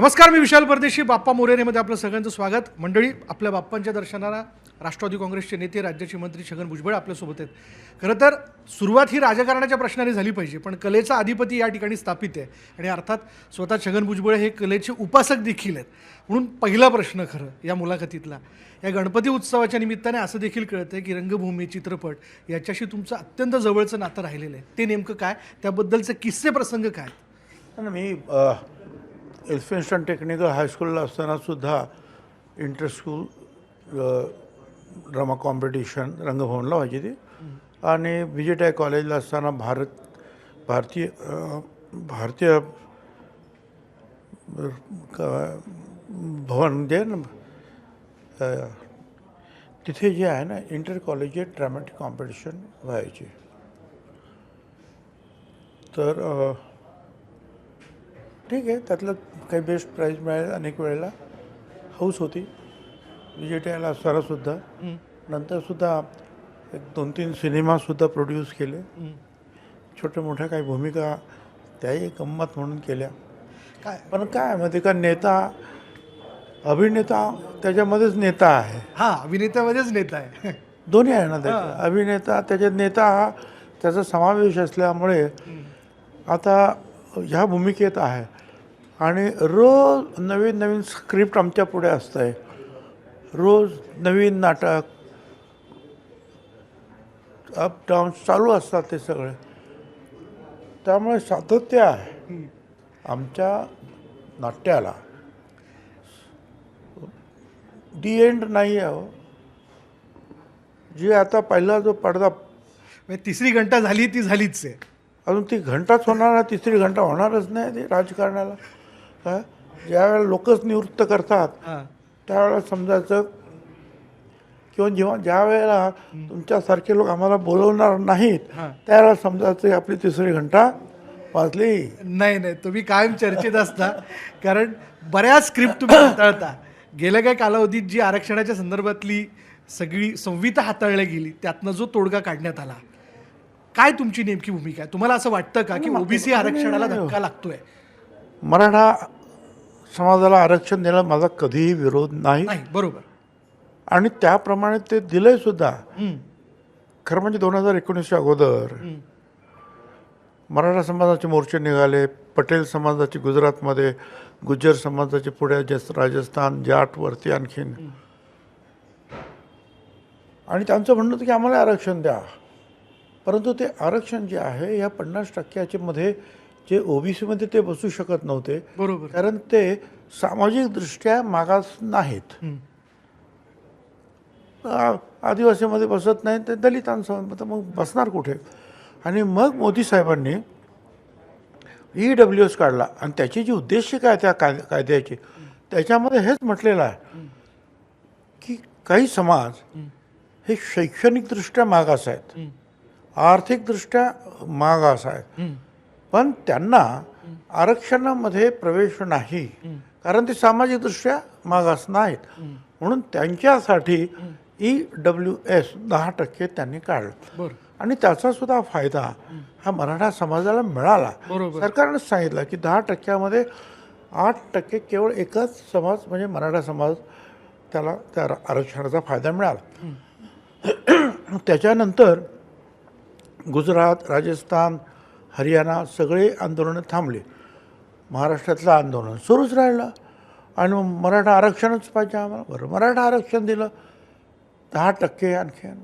नमस्कार मी विशाल परदेशी बाप्पा मोरेनेमध्ये आपलं सगळ्यांचं स्वागत. मंडळी आपल्या बाप्पांच्या दर्शनाला राष्ट्रवादी काँग्रेसचे नेते राज्याचे मंत्री छगन भुजबळ आपल्यासोबत आहेत. खरं तर सुरुवात ही राजकारणाच्या प्रश्नाने झाली पाहिजे पण कलेचा अधिपती या ठिकाणी स्थापित आहे. आणि अर्थात स्वतः छगन भुजबळ हे कलेचे उपासक देखील आहेत. म्हणून पहिला प्रश्न खरं या मुलाखतीतला या गणपती उत्सवाच्या निमित्ताने असं देखील कळतं आहे की रंगभूमी चित्रपट याच्याशी तुमचं अत्यंत जवळचं नातं राहिलेलं आहे. ते नेमकं काय? त्याबद्दलचे किस्से प्रसंग काय मी एल्फिन्स्टन टेक्निकल हायस्कूलला असतानासुद्धा इंटरस्कूल ड्रामा कॉम्पिटिशन रंगभवनला व्हायची ती. आणि विजेटाय आय कॉलेजला असताना भारत भारतीय भारतीय भवन जे ना तिथे जे आहे ना इंटर कॉलेजिएट ड्रामॅटिक कॉम्पिटिशन व्हायचे. तर ठीक आहे त्यातलं काही बेस्ट प्राईज मिळाले अनेक वेळेला. हौस होती. बी जे टी आयला असताना सुद्धा नंतरसुद्धा एक दोन तीन सिनेमासुद्धा प्रोड्यूस केले. छोट्या मोठ्या काही भूमिका त्याही गंमत म्हणून केल्या. काय? पण काय माहिती का नेता अभिनेता त्याच्यामध्येच नेता आहे. हां अभिनेत्यामध्येच नेता आहे. दोन्ही आहे ना त्याच्यात अभिनेता त्याच्यात नेता हा त्याचा समावेश असल्यामुळे आता ह्या भूमिकेत आहे. आणि रोज नवीन नवीन स्क्रिप्ट आमच्या पुढे असतं आहे रोज नवीन नाटक अप डाऊन चालू असतात ते सगळे. त्यामुळे सातत्य आहे. आमच्या नाट्याला. डी एंड नाही आहे हो. जी आता पहिला जो पडदा म्हणजे तिसरी घंटा झाली ती झालीच आहे. अजून ती घंटाच होणार नाही तिसरी घंटा होणारच नाही ती राजकारणाला. ज्यावेळेला लोकच निवृत्त करतात त्यावेळेला समजायचं किंवा जेव्हा ज्या वेळेला तुमच्यासारखे लोक आम्हाला बोलवणार नाहीत. त्यावेळेला समजायचं आपली तिसरी घंटा वाजली. नाही नाही. तुम्ही कायम चर्चेत असता. कारण बऱ्याच स्क्रिप्ट तुम्ही हाताळता. गेल्या काही कालावधीत जी आरक्षणाच्या संदर्भातली सगळी संविता हाताळली गेली त्यातनं जो तोडगा काढण्यात आला. काय तुमची नेमकी भूमिका आहे? तुम्हाला असं वाटतं का की ओबीसी आरक्षणाला धक्का लागतोय? मराठा समाजाला आरक्षण देण्याला माझा कधीही विरोध नाही. नाही बरोबर. आणि त्याप्रमाणे ते दिलंय सुद्धा. खरं म्हणजे दोन हजार एकोणीसच्या अगोदर मराठा समाजाचे मोर्चे निघाले पटेल समाजाचे गुजरातमध्ये गुज्जर समाजाचे पुढे जस राजस्थान जाटवरती आणखीन. आणि त्यांचं म्हणणं होतं की आम्हाला आरक्षण द्या. परंतु ते आरक्षण जे आहे या पन्नास टक्क्याचे मध्ये जे ओबीसीमध्ये ते बसू शकत नव्हते. बरोबर. कारण ते सामाजिकदृष्ट्या मागास नाहीत. आदिवासीमध्ये बसत नाही ते दलितांसमोर मग बसणार कुठे? आणि मग मोदी साहेबांनी ई डब्ल्यू एस काढला. आणि त्याची जी उद्देशिका आहे त्या काय कायद्याची? त्याच्यामध्ये हेच म्हटलेलं आहे की काही समाज हे शैक्षणिकदृष्ट्या मागास आहेत. आर्थिकदृष्ट्या मागास आहेत. पण त्यांना आरक्षणामध्ये प्रवेश नाही. कारण ते सामाजिकदृष्ट्या मागास नाहीत म्हणून त्यांच्यासाठी ई डब्ल्यू एस दहा टक्के त्यांनी काढलं. आणि त्याचा सुद्धा फायदा हा. मराठा समाजाला मिळाला. बरोबर. सरकारनंच सांगितलं की दहा टक्क्यामध्ये आठ टक्के केवळ एकच समाज म्हणजे मराठा समाज त्याला त्या आरक्षणाचा फायदा मिळाला. त्याच्यानंतर गुजरात राजस्थान हरियाणा सगळे आंदोलनं थांबले. महाराष्ट्रातलं आंदोलन सुरूच राहिलं. आणि मग मराठा आरक्षणच पाहिजे आम्हाला. बरं मराठा आरक्षण दिलं दहा टक्के आणखीन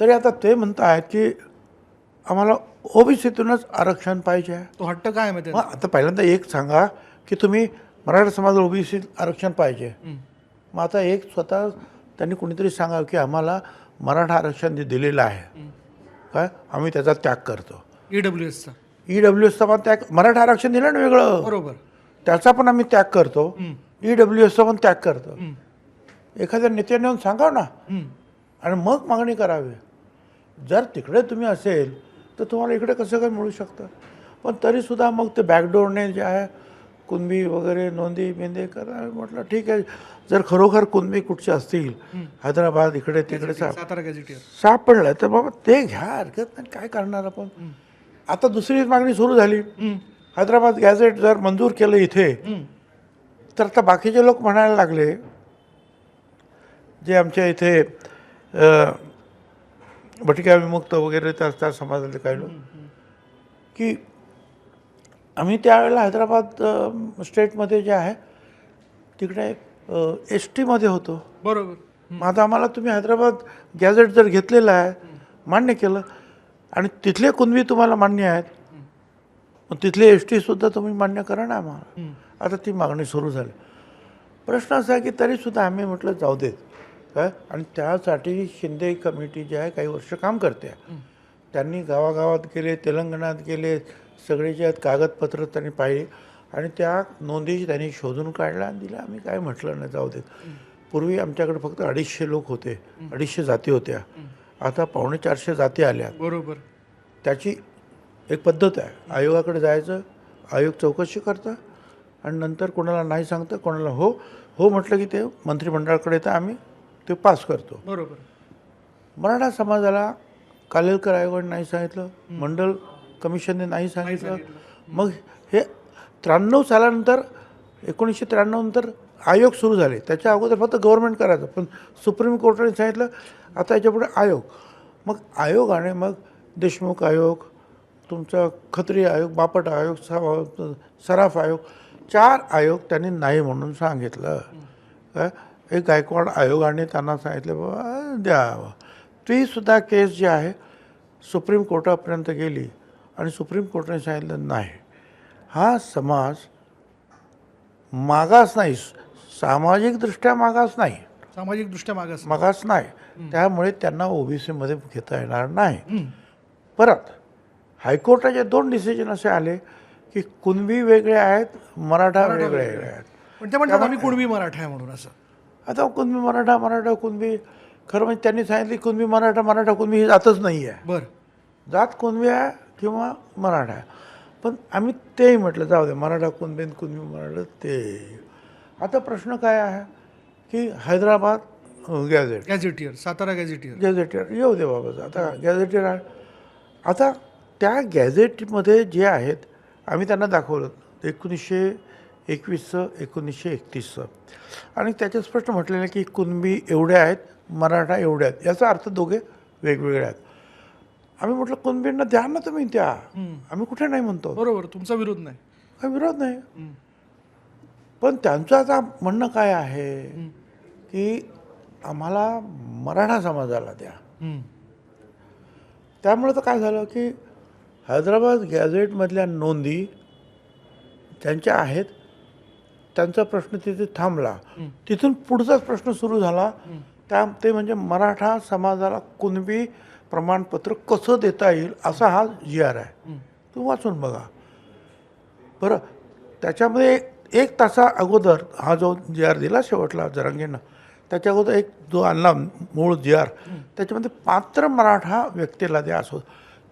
तरी आता ते म्हणत आहेत की आम्हाला ओबीसीतूनच आरक्षण पाहिजे. आहे तो हट्ट काय आहे माहिती मग आता पहिल्यांदा एक सांगा की तुम्ही मराठा समाज ओबीसी आरक्षण पाहिजे. मग आता एक स्वतः त्यांनी कुणीतरी सांगा की आम्हाला मराठा आरक्षण जे दिलेलं आहे काय? आम्ही त्याचा त्याग करतो. ई डब्ल्यू एसचा ई डब्ल्यू एसचा पण त्याग मराठा आरक्षण दिलं ना वेगळं? बरोबर. त्याचा पण आम्ही त्याग करतो. ई डब्ल्यू एसचा पण त्याग करतो. एखाद्या नेत्याने येऊन सांगा ना. आणि मग मागणी करावी. जर तिकडे तुम्ही असेल तर तुम्हाला इकडे कसं काय मिळू शकतं? पण तरीसुद्धा मग ते बॅकडोरने जे आहे कुणबी वगैरे नोंदी बिंदी करा म्हटलं ठीक आहे. जर खरोखर कुणबी कुठचे असतील हैदराबाद इकडे तिकडे सापडलं तर बाबा ते घ्या हरकत नाही. काय करणार आपण? आता दुसरी मागणी सुरू झाली. हैदराबाद गॅझेट जर मंजूर केलं इथे तर आता बाकीचे लोक म्हणायला लागले जे आमच्या इथे अ, भटिका विमुक्त वगैरे त्या त्या समाजातले काही लोक की आम्ही त्यावेळेला हैदराबाद स्टेटमध्ये जे आहे तिकडे एस टीमध्ये होतो. बरोबर. मग आता आम्हाला तुम्ही हैदराबाद गॅझेट जर घेतलेलं आहे मान्य केलं आणि तिथले कुणबी तुम्हाला मान्य आहेत? मग तिथले एस टीसुद्धा तुम्ही मान्य करा ना आम्हाला. आता ती मागणी सुरू झाली. प्रश्न असा आहे की तरीसुद्धा आम्ही म्हटलं जाऊ देत. काय? आणि त्यासाठी शिंदे कमिटी जी आहे काही वर्ष काम करते. आहे. त्यांनी गावागावात गेले तेलंगणात गेले सगळे जे आहेत कागदपत्र त्यांनी पाहिली. आणि त्या नोंदी त्यांनी शोधून काढल्या आणि दिल्या. आम्ही काय म्हटलं नाही जाऊ देत. पूर्वी आमच्याकडे फक्त अडीचशे लोक होते. अडीचशे जाती होत्या. आता पावणे चारशे जाती आल्या बरोबर. त्याची एक पद्धत आहे. आयोगाकडे जायचं आयोग चौकशी करतं आणि नंतर कोणाला नाही सांगतं कोणाला हो हो म्हटलं की ते मंत्रिमंडळाकडे येतं आम्ही ते पास करतो. बरोबर. मराठा समाजाला कालेलकर आयोगाने नाही सांगितलं मंडल कमिशनने नाही सांगितलं. मग हे त्र्याण्णव सालानंतर एकोणीसशे त्र्याण्णव नंतर आयोग सुरू झाले. त्याच्या अगोदर फक्त गव्हर्नमेंट करायचं पण सुप्रीम कोर्टाने सांगितलं आता याच्यापुढे आयोग. मग आयोगाने मग देशमुख आयोग तुमचा खत्री आयोग बापट आयोग सा- सराफ आयोग चार आयोग त्यांनी नाही म्हणून सांगितलं. काय एक गायकवाड आयोगाने त्यांना सांगितलं बाबा द्या तीसुद्धा केस जी आहे सुप्रीम कोर्टापर्यंत गेली आणि सुप्रीम कोर्टाने सांगितलं नाही हा समाज मागास नाही सामाजिकदृष्ट्या मागास नाही. सामाजिक दृष्ट्या मागास मागास नाही. त्यामुळे त्यांना ओबीसीमध्ये घेता येणार नाही. परत हायकोर्टाचे दोन डिसिजन असे आले की कुणबी वेगळे आहेत मराठा वेगळे आहेत. पण ते म्हणतात आम्ही कुणबी मराठा आहे म्हणून असं. आता कुणबी मराठा मराठा कुणबी खरं म्हणजे त्यांनी सांगितले कुणबी मराठा मराठा कुणबी ही जातच नाही आहे. बर. जात कुणबी आहे किंवा मराठा आहे. पण आम्ही तेही म्हटलं जाऊ दे मराठा कुणबी कुणबी मराठा ते. आता प्रश्न काय आहे? की Hyderabad gazette. Gazetteer Satara gazetteer. Gazetteer येऊ दे बाबा आता गॅझेटियर आहे. आता त्या गॅझेटमध्ये जे आहेत आम्ही त्यांना दाखवलं. एकोणीसशे एकवीसचं एकोणीसशे एकतीसचं. आणि त्याच्यात स्पष्ट म्हटलेलं आहे की कुणबी एवढे आहेत मराठा एवढे आहेत. याचा अर्थ दोघे वेगवेगळे आहेत. आम्ही म्हटलं कुणबींना द्या ना तुम्ही त्या. आम्ही कुठे नाही म्हणतो. बरोबर तुमचा विरोध नाही. काही विरोध नाही. पण त्यांचं आता म्हणणं काय आहे? की आम्हाला मराठा समाजाला द्या. त्यामुळे तर काय झालं की हैदराबाद गॅझेटमधल्या नोंदी त्यांच्या आहेत. त्यांचा प्रश्न तिथे थांबला. तिथून पुढचाच प्रश्न सुरू झाला. त्या ते म्हणजे मराठा समाजाला कुणबी प्रमाणपत्र कसं देता येईल असा हा जी आर आहे. तू वाचून बघा. बरं त्याच्यामध्ये एक- तासा अगोदर हा जो जी आर दिला शेवटला जरांगेनं त्याच्या अगोदर एक जो आणला मूळ जी आर त्याच्यामध्ये पात्र मराठा व्यक्तीला द्या असं.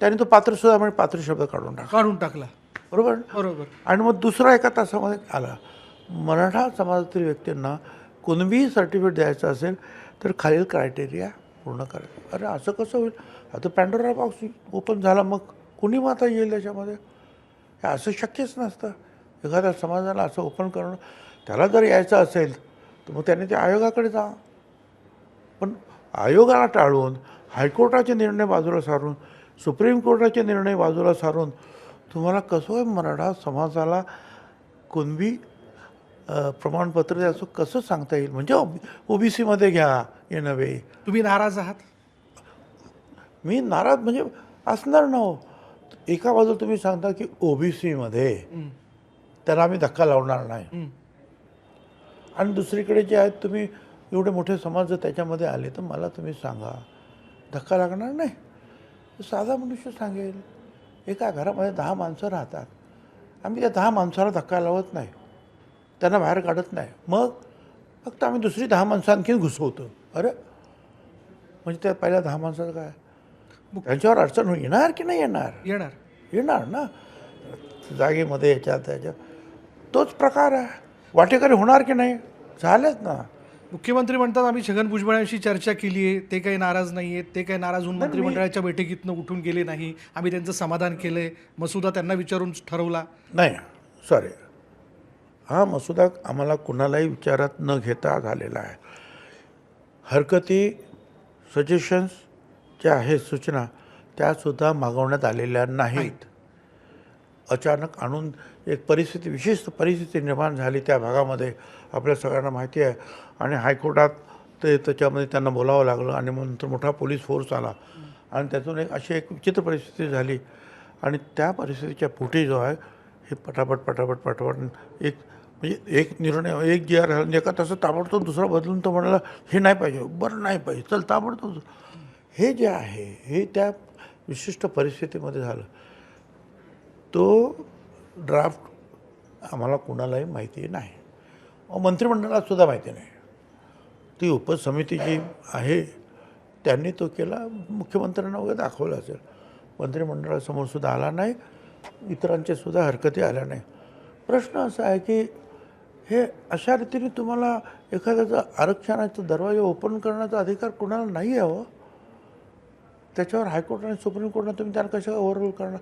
त्याने तो पात्र सुद्धा म्हणजे पात्र शब्द काढून टाकला. काढून टाकला. बरोबर? बरोबर. आणि मग दुसरा एका तासामध्ये आला. मराठा समाजातील व्यक्तींना कुणबी सर्टिफिकेट द्यायचं असेल तर खालील क्रायटेरिया पूर्ण करायचं अरे असं कसं होईल? आता पॅन्डोरा बॉक्स ओपन झाला मग कुणी मग आता येईल त्याच्यामध्ये? हे असं शक्यच नसतं. एखाद्या समाजाला असं ओपन करणं त्याला जर यायचं असेल तर मग त्याने ते आयोगाकडे जा. पण आयोगाला टाळून हायकोर्टाचे निर्णय बाजूला सारून सुप्रीम कोर्टाचे निर्णय बाजूला सारून तुम्हाला कसं आहे मराठा समाजाला कुणबी प्रमाणपत्र द्यायचं कसं सांगता येईल? म्हणजे ओबी सीमध्ये घ्या हे नव्हे तुम्ही नाराज आहात? मी नाराज म्हणजे असणार ना हो. एका बाजूला तुम्ही सांगता की ओबीसीमध्ये त्याला आम्ही धक्का लावणार नाही. आणि दुसरीकडे जे आहेत तुम्ही एवढे मोठे समाज जर त्याच्यामध्ये आले तर मला तुम्ही सांगा. धक्का लागणार नाही. साधा मनुष्य सांगेल एका घरामध्ये दहा माणसं राहतात. आम्ही त्या दहा माणसाला धक्का लावत नाही. त्यांना बाहेर काढत नाही. मग फक्त आम्ही दुसरी दहा माणसं आणखीन घुसवतो. अरे म्हणजे त्या पहिल्या दहा माणसाचं काय? त्यांच्यावर अडचण येणार की नाही येणार? येणार. येणार ना. जागेमध्ये याच्यात त्याच्यात तोच प्रकार आहे. वाटेकरी होणार की नाही? झालेच ना. मुख्यमंत्री म्हणतात आम्ही छगन भुजबळांशी चर्चा केली आहे. ते काही नाराज नाही आहेत. ते काही नाराज होऊन मंत्रिमंडळाच्या बैठकीतनं उठून गेले नाही. आम्ही त्यांचं समाधान केलंय. मसुदा त्यांना विचारून ठरवला. नाही सॉरी हा मसुदा आम्हाला कुणालाही विचारात न घेता झालेला आहे. हरकती सजेशन्स ज्या आहेत सूचना त्यासुद्धा मागवण्यात आलेल्या नाहीत. अचानक आणून एक परिस्थिती विशिष्ट परिस्थिती निर्माण झाली त्या भागामध्ये. आपल्या सगळ्यांना माहिती आहे. आणि हायकोर्टात ते त्याच्यामध्ये त्यांना बोलावं लागलं आणि मग नंतर मोठा पोलीस फोर्स आला. आणि त्यातून एक अशी एक विचित्र परिस्थिती झाली. आणि त्या परिस्थितीच्या पोटी जो आहे हे पटापट पटापट पटापट एक म्हणजे एक निर्णय एक जी आर झाला एका तसं ताबडतोब दुसरा बदलून तो म्हणाला हे नाही पाहिजे बरं नाही पाहिजे चल ताबडतोब हे जे आहे हे त्या विशिष्ट परिस्थितीमध्ये झालं. तो ड्राफ्ट आम्हाला कुणालाही माहिती नाही. मंत्रिमंडळातसुद्धा मंत्रिमंडळात सुद्धा माहिती नाही. ती उपसमिती जी आहे त्यांनी तो केला मुख्यमंत्र्यांना वगैरे दाखवलं असेल. मंत्रिमंडळासमोर सुद्धा आला नाही इतरांच्या सुद्धा हरकती आल्या नाही. प्रश्न असा आहे की हे अशा रीतीने तुम्हाला एखाद्याचा आरक्षणाचा दरवाजा ओपन करण्याचा अधिकार कुणाला नाही आहे हो त्याच्यावर हायकोर्ट आणि सुप्रीम कोर्टाने तुम्ही त्याला कशा ओव्हरऑल करणार?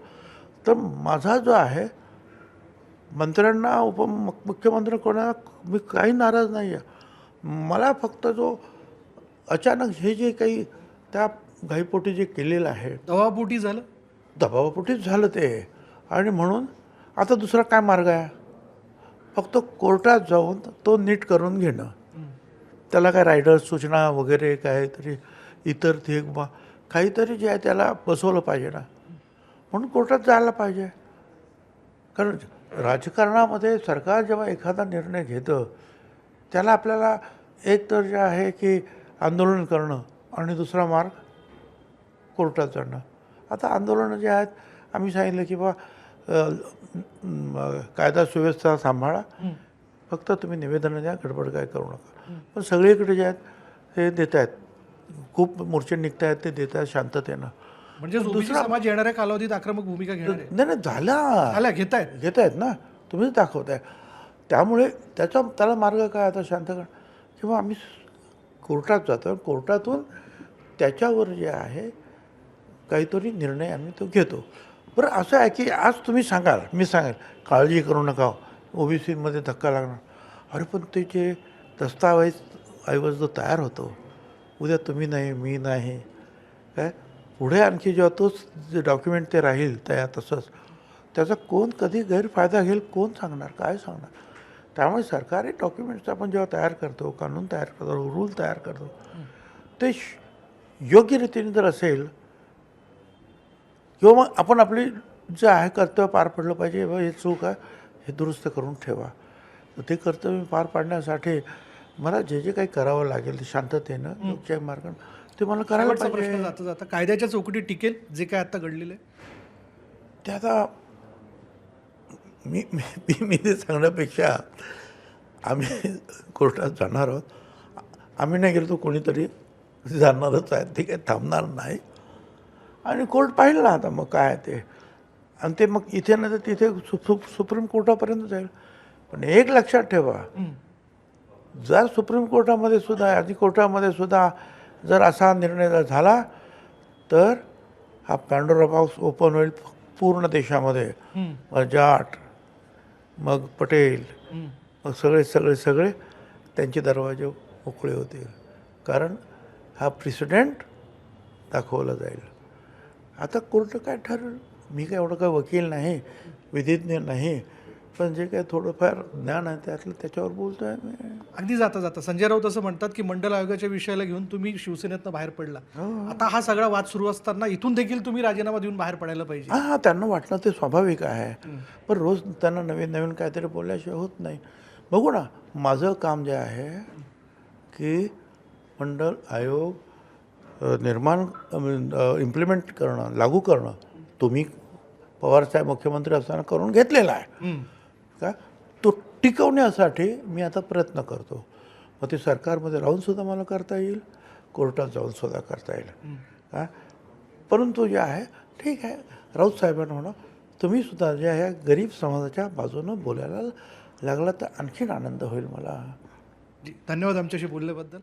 तर माझा जो आहे मंत्र्यांना उप मुख्यमंत्री कोणाला मी काही नाराज नाही आहे. मला फक्त जो अचानक हे जे काही त्या घाईपोटी जे केलेलं आहे. दवापोटी झालं? दबावापोटीच झालं ते. आणि म्हणून आता दुसरा काय मार्ग आहे? फक्त कोर्टात जाऊन तो नीट करून घेणं. त्याला काय रायडर्स सूचना वगैरे काहीतरी इतर ते काहीतरी जे आहे त्याला बसवलं पाहिजे ना. म्हणून कोर्टात जायला पाहिजे. कारण राजकारणामध्ये सरकार जेव्हा एखादा निर्णय घेतं त्याला आपल्याला एक तर जे आहे की आंदोलन करणं आणि दुसरा मार्ग कोर्टात जाणं. आता आंदोलनं जे आहेत आम्ही सांगितलं की बा कायदा सुव्यवस्था सांभाळा. फक्त तुम्ही निवेदनं द्या गडबड काय करू नका. पण सगळीकडे जे आहेत हे देत आहेत. खूप मोर्चे निघत आहेत ते देत आहेत शांततेनं. म्हणजे ओबीसी समाज येणाऱ्या कालावधीत आक्रमक भूमिका घेणार आहे. नाही नाही झाला. आल्या घेत आहेत घेत आहेत ना. तुम्हीच दाखवताय. त्यामुळे त्याचा त्याला मार्ग काय आता शांत कर किंवा आम्ही कोर्टात जातो. कोर्टातून त्याच्यावर जे आहे काहीतरी निर्णय आम्ही तो घेतो. बरं असं आहे की आज तुम्ही सांगाल मी सांगेल काळजी करू नका. ओबीसीमध्ये धक्का लागणार. अरे पण ते जे दस्तावेज ऐवज जो तयार होतो उद्या तुम्ही नाही मी नाही. काय? पुढे आणखी जेव्हा तोच डॉक्युमेंट ते राहील तयार तसंच. त्याचा कोण कधी गैरफायदा घेईल कोण सांगणार काय सांगणार? त्यामुळे सरकारी डॉक्युमेंट्स आपण जेव्हा तयार करतो कानून तयार करतो रूल तयार करतो ते योग्य रीतीने जर असेल किंवा मग आपण आपली जे आहे कर्तव्य पार पडलं पाहिजे हे चूक आहे हे दुरुस्त करून ठेवा. तर ते कर्तव्य पार पाडण्यासाठी मला जे जे काही करावं लागेल ते शांततेनं योग्य मार्गानं ते मला करायला शेवटचा पाहिजे. प्रश्न जाता जाता कायद्याच्या चौकटीत टिकेल जे काय आता घडलेलं आहे. ते आता मी मी मी- मी ते सांगण्यापेक्षा आम्ही कोर्टात जाणार आहोत. आम्ही नाही गेलो तर कोणीतरी जाणारच आहे. ते काही थांबणार नाही. आणि कोर्ट पाहिलं ना आता मग काय आहे ते. आणि ते मग इथे नाही तर तिथे सु सु सुप्रीम कोर्टापर्यंत जाईल. पण एक लक्षात ठेवा. जर सुप्रीम कोर्टामध्ये सुद्धा आधी कोर्टामध्ये सुद्धा जर असा निर्णय जर झाला तर हा पॅन्डोरा बॉक्स ओपन होईल पूर्ण देशामध्ये. मग जाट मग पटेल मग सगळे सगळे सगळे त्यांचे दरवाजे मोकळे होतील. कारण हा प्रेसिडेंट दाखवला जाईल. आता कोर्ट काय ठरवेल मी काय एवढं काय वकील नाही विधिज्ञ नाही. पण जे काय थोडंफार ज्ञान आहे त्यातलं त्याच्यावर बोलतो आहे मी अगदी जाता जाता. संजय राऊत असं म्हणतात की मंडल आयोगाच्या विषयाला घेऊन तुम्ही शिवसेनेतनं बाहेर पडला. आता हा सगळा वाद सुरू असताना इथून देखील तुम्ही राजीनामा देऊन बाहेर पडायला पाहिजे. हां हां त्यांना वाटणं ते स्वाभाविक आहे. पण रोज त्यांना नवीन नवीन काहीतरी बोलल्याशिवाय होत नाही. बघू ना माझं काम जे आहे की मंडळ आयोग निर्माण इम्प्लिमेंट करणं लागू करणं तुम्ही पवारसाहेब मुख्यमंत्री असताना करून घेतलेला आहे. का? तो टिकवण्यासाठी मी आता प्रयत्न करतो. मग ते सरकारमध्ये राहून सुद्धा मला करता येईल कोर्टात जाऊन सुद्धा करता येईल. का परंतु जे आहे ठीक आहे. राऊत साहेबांना म्हणा तुम्ही सुद्धा जे आहे गरीब समाजाच्या बाजूनं बोलायला लागला तर आणखीन आनंद होईल मला. जी धन्यवाद आमच्याशी बोलल्याबद्दल.